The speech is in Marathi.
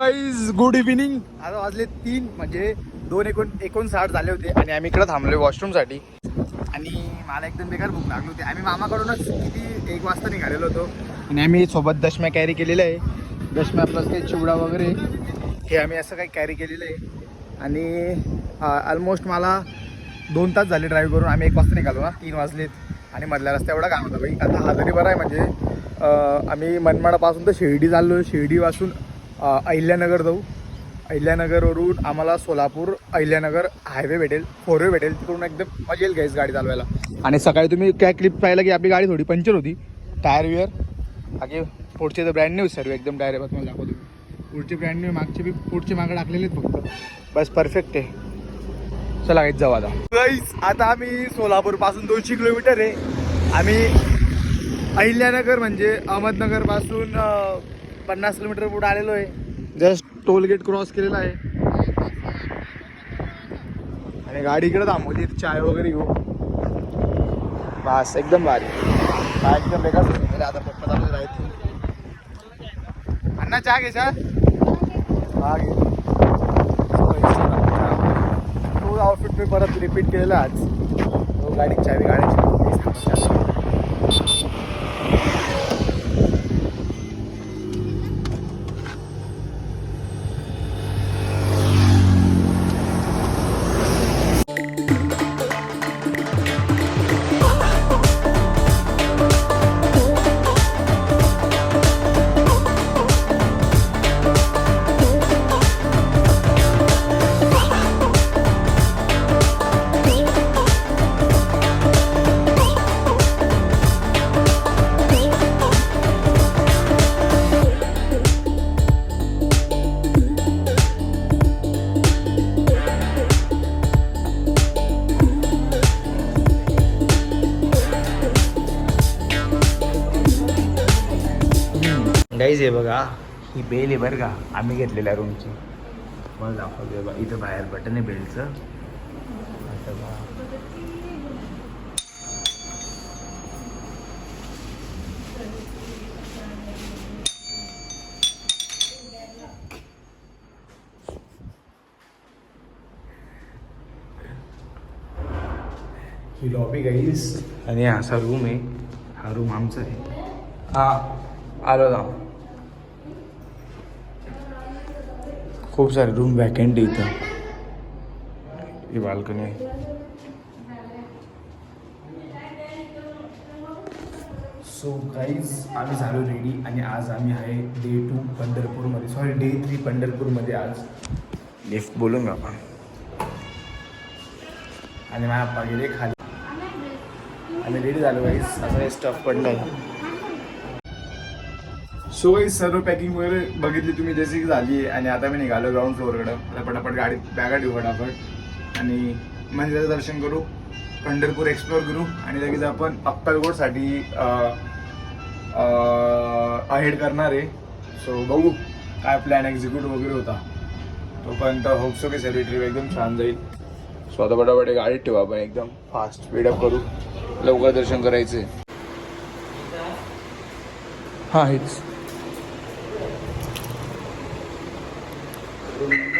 गाईज गुड इव्हिनिंग आता वाजले तीन म्हणजे दोन एकोण एकोणसाठ झाले होते आणि आम्ही इकडे थांबलोय वॉशरूमसाठी आणि मला एकदम बेकार भूक लागली होती. आम्ही मामाकडूनच किती एक वाजता निघालेलो होतो. आणि आम्ही सोबत दशम्या कॅरी केलेलं आहे. दशम्या प्लस काही चिवडा वगैरे. हे आम्ही असं काही कॅरी केलेलं आहे. आणि ऑलमोस्ट मला दोन तास झाले ड्राईव्ह करून. आम्ही एक वाजता निघालो ना तीन वाजलेत. आणि मधल्या रस्ता एवढा काम होता बाई आता हा तरी बरा आहे म्हणजे आम्ही मनमाडापासून तर शिर्डी चाललो शिर्डीपासून अहिल्यानगर जाऊ. अहिल्यानगरवरून आम्हाला सोलापूर अहिल्यानगर हायवे भेटेल फोर वे भेटेल. तिकडून एकदम मजा येईल घ्यायच गाडी चालवायला. आणि सकाळी तुम्ही काय क्लिप पाहिलं की आपली गाडी थोडी पंक्चर होती. टायर विअर बाकी पुढचे तर ब्रँड न्यू सर्व एकदम डायरेक्ट तुम्हाला दाखवतो. पुढचे ब्रँड न्यू मागचे बी पुढचे मागं टाकलेले आहेत फक्त. बस परफेक्ट आहे. चला काहीच जाऊ आता. गाईस आता आम्ही सोलापूरपासून दोनशे किलोमीटर आहे. आम्ही अहिल्यानगर म्हणजे अहमदनगरपासून पन्नास किलोमीटर पुढे आलेलो आहे. जस्ट टोल गेट क्रॉस केलेला आहे. आणि गाडी इकडे थांबवली चाय वगैरे घेऊ बस एकदम भारी. काय एकदम बेकार. अरे आता पप्पा चालू अण्णा चहा घे हा घे. तो आउटफिट मी परत रिपीट केलेला आज. तो गाडी चावी गाड्याची गाईज आहे बघा ही बेल आहे बरं का. आम्ही घेतलेल्या रूमची मला दाखवते बघा इथं बाहेर बटन आहे बेलचं. आता बा ही लॉबी गाईज आणि हा असा रूम आहे. हा रूम आमचा आहे. हा आलो जाऊ. खूप सारे रूम वॅकंट आहे इथं. ही बाल्कनी आहे. सो गाईज आम्ही झालो रेडी आणि आज आम्ही आहे डे टू पंढरपूरमध्ये. सॉरी डे थ्री पंढरपूरमध्ये आज. लिफ्ट बोलून आपण आणि माझ्या गेले खाली. आम्ही रेडी झालो गाईज असं हे स्टफ पडलं सो काही सर्व पॅकिंग वगैरे बघितली तुम्ही जशी झाली. आहे आणि आता मी निघालो ग्राउंड फ्लोअरकडं आता पटापट गाडीत बॅगा ठेवू फटाफट. आणि मंदिराचं दर्शन करू. पंढरपूर एक्सप्लोअर करू. आणि लगेच आपण अक्कलकोटसाठी अहेड करणार आहे. सो बघू काय प्लॅन एक्झिक्यूट वगैरे होता. तोपर्यंत होपसो की सर्व ट्रिप एकदम छान जाईल. सो आता पटापट गाडीत ठेवू आपण एकदम फास्ट स्पीडअप करू. लवकर दर्शन करायचे हां हेच Thank you.